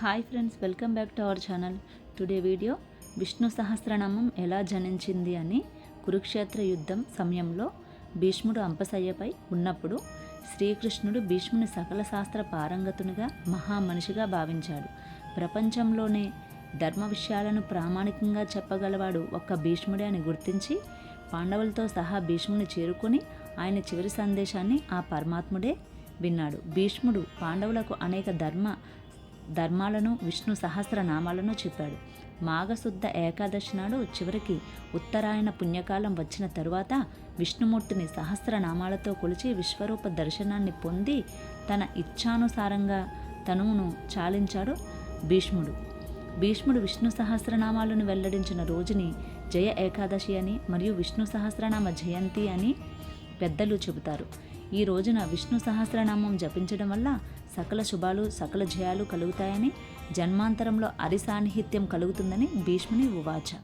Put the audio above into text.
Hi friends welcome back to our channel. Today video Vishnu Sahasranamam ఎలా జనించింది అని కురుక్షేత్ర యుద్ధం సమయంలో భీష్ముడు అంపసయ్యపై ఉన్నప్పుడు శ్రీకృష్ణుడు భీష్ముని సకల శాస్త్ర పారంగతునిగా మహామనిషిగా భావించాడు. ప్రపంచంలోనే ధర్మ విషయాలను ప్రామాణికంగా చెప్పగలవాడు ఒక్క భీష్ముడే అని గుర్తించి పాండవులతో సహా భీష్ముని చేరుకొని ఆయన చివరి సందేశాన్ని ఆ పరమాత్ముడే విన్నాడు. భీష్ముడు పాండవులకు అనేక ధర్మ ధర్మాలను విష్ణు సహస్రనామాలను చెప్పాడు. మాఘశుద్ధ ఏకాదశి నాడు చివరికి ఉత్తరాయణ పుణ్యకాలం వచ్చిన తరువాత విష్ణుమూర్తిని సహస్రనామాలతో కొలిచి విశ్వరూప దర్శనాన్ని పొంది తన ఇచ్ఛానుసారంగా తనువును చాలించాడు భీష్ముడు. భీష్ముడు విష్ణు సహస్రనామాలను వెల్లడించిన రోజుని జయ ఏకాదశి అని మరియు విష్ణు సహస్రనామ జయంతి అని పెద్దలు చెబుతారు. ఈ రోజున విష్ణు సహస్రనామం జపించడం వల్ల సకల శుభాలు సకల జయాలు కలుగుతాయని జన్మాంతరంలో అరిసాన్నిహిత్యం కలుగుతుందని భీష్ముని ఉవాచ.